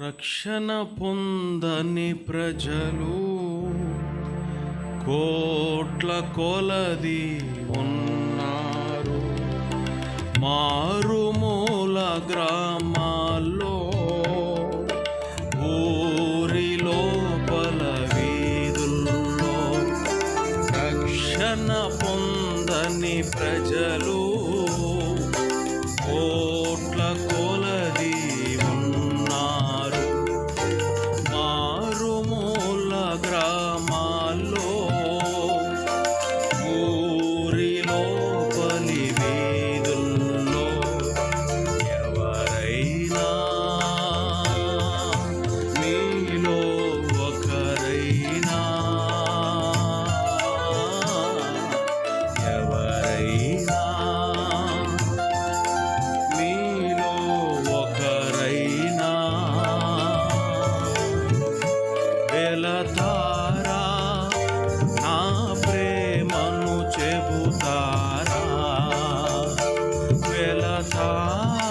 రక్షణ పొందని ప్రజలు కోట్ల కొలది ఉన్నారు. మారుమూల గ్రామాల్లో ఊరి లోపల వీధుల్లో రక్షణ పొందని ప్రజలు दाता